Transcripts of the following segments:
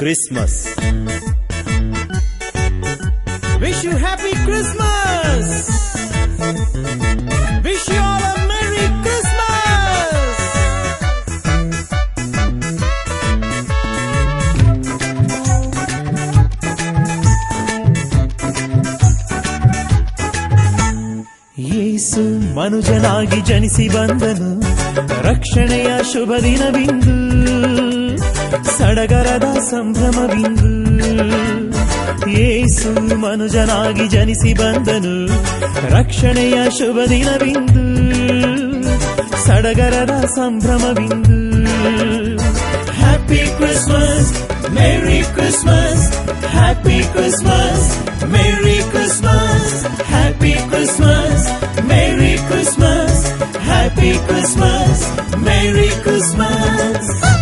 Christmas wish you happy Christmas wish you a merry Christmas Yesu ಮನುಜನಾಗಿ ಜನಿಸಿ ಬಂದನು. ರಕ್ಷಣೆಯ ಶುಭ ದಿನವಿಂದು. ಸಡಗರದ ಸಂಭ್ರಮವಿಂದು ಏಸು ಮನುಜನಾಗಿ ಜನಿಸಿ ಬಂದನು. ರಕ್ಷಣೆಯ ಶುಭ ದಿನವಿಂದು, ಸಡಗರದ ಸಂಭ್ರಮವಿಂದು. Happy Christmas merry Christmas happy Christmas merry Christmas happy Christmas merry Christmas happy Christmas merry Christmas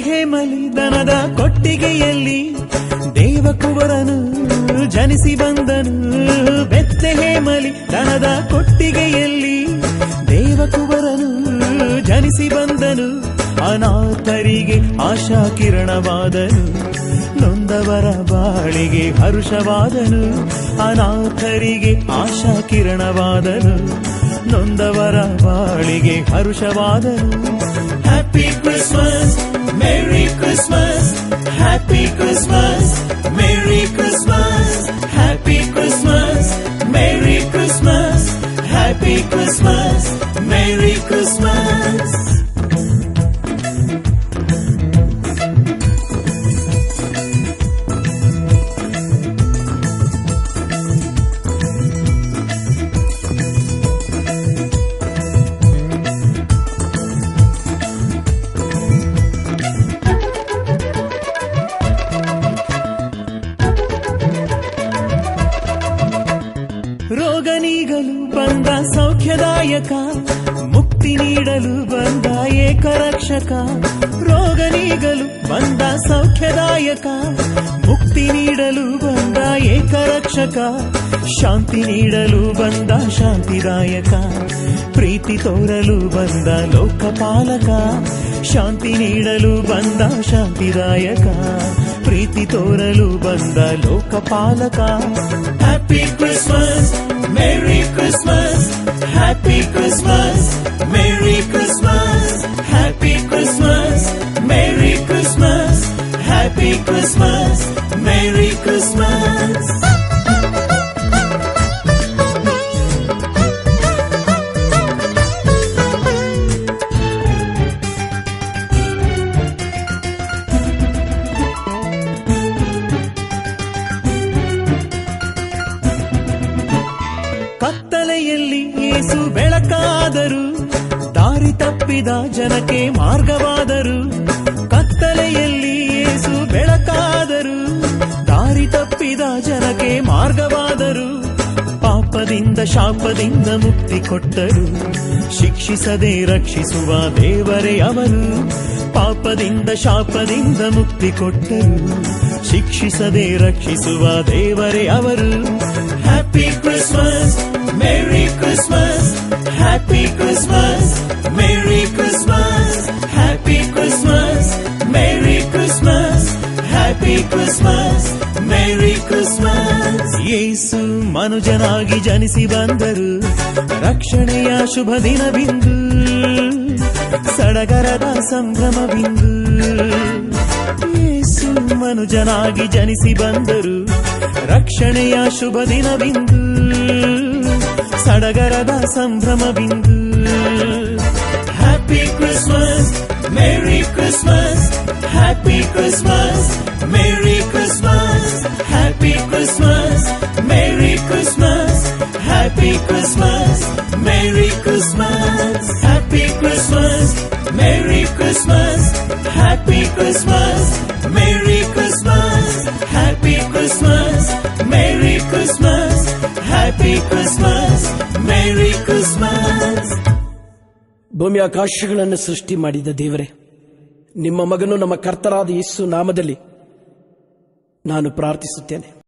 ಬೆತ್ಲೆಹೇಮಲಿ ದನದ ಕೊಟ್ಟಿಗೆಯಲ್ಲಿ ದೇವಕುವರನು ಜನಿಸಿ ಬಂದನು. ಬೆತ್ಲೆಹೇಮಲಿ ದನದ ಕೊಟ್ಟಿಗೆಯಲ್ಲಿ ದೇವಕುವರನು ಜನಿಸಿ ಬಂದನು. ಅನಾಥರಿಗೆ ಆಶಾ ಕಿರಣವಾದನು ನೊಂದವರ ಬಾಳಿಗೆ ಹರುಷವಾದನು. ಅನಾಥರಿಗೆ ಆಶಾ ಕಿರಣವಾದನು ನೊಂದವರ ಬಾಳಿಗೆ ಹರುಷವಾದನು. Happy Christmas Christmas. ರೋಗ ನೀಗಲು ಬಂದ ಸೌಖ್ಯದಾಯಕ, ಮುಕ್ತಿ ನೀಡಲು ಬಂದ ಏಕರಕ್ಷಕ. ರೋಗ ನೀಗಲು ಬಂದ ಸೌಖ್ಯದಾಯಕ, ಮುಕ್ತಿ ನೀಡಲು ಬಂದ ಏಕರಕ್ಷಕ. ಶಾಂತಿ ನೀಡಲು ಬಂದ ಶಾಂತಿದಾಯಕ. ಪ್ರೀತಿ ತೋರಲು ಬಂದ ಲೋಕಪಾಲಕ. ಶಾಂತಿ ನೀಡಲು ಬಂದ ಶಾಂತಿದಾಯಕ. ಪ್ರೀತಿ ತೋರಲು ಬಂದ ಲೋಕಪಾಲಕ. ಹ್ಯಾಪಿ ಹ್ಯಾಪಿ Merry ಕ್ರಿಸ್ಮಸ್ ಕತ್ತಲೆಯಲ್ಲಿ ಏಸು ಬೆಳಕಾದರು ದಾರಿ ತಪ್ಪಿದ ಜನಕ್ಕೆ ಮಾರ್ಗವಾದರು. ಶಾಪದಿಂದ ಮುಕ್ತಿ ಕೊಟ್ಟರು. ಶಿಕ್ಷಿಸದೆ ರಕ್ಷಿಸುವ ದೇವರೇ ಅವರು ಪಾಪದಿಂದ, ಶಾಪದಿಂದ ಮುಕ್ತಿ ಕೊಟ್ಟರು. ಶಿಕ್ಷಿಸದೆ ರಕ್ಷಿಸುವ ದೇವರೇ ಅವರು. Happy Christmas merry Christmas happy Christmas ಮನುಜನಾಗಿ ಜನಿಸಿ ಬಂದರು. ರಕ್ಷಣೆಯ ಶುಭ ದಿನವಿಂದು ಸಡಗರದ ಸಂಭ್ರಮವಿಂದು ಯೇಸು ಮನುಜನಾಗಿ ಜನಿಸಿ ಬಂದರು. ರಕ್ಷಣೆಯ ಶುಭ ದಿನವಿಂದು ಸಡಗರದ ಸಂಭ್ರಮ ಬಿಂದು happy Christmas merry Christmas happy Christmas Christmas, Merry Christmas, Happy Christmas, Merry Christmas, Happy Christmas, Merry Christmas, Happy Christmas, Merry Christmas, Happy Christmas, Merry Christmas. ಭೂಮಿ ಆಕಾಶಗಳನ್ನು ಸೃಷ್ಟಿ ಮಾಡಿದ ದೇವರೇ ನಿಮ್ಮ ಮಗನು ನಮ್ಮ ಕರ್ತರಾದ ಯೇಸು ನಾಮದಲ್ಲಿ ನಾನು ಪ್ರಾರ್ಥಿಸುತ್ತೇನೆ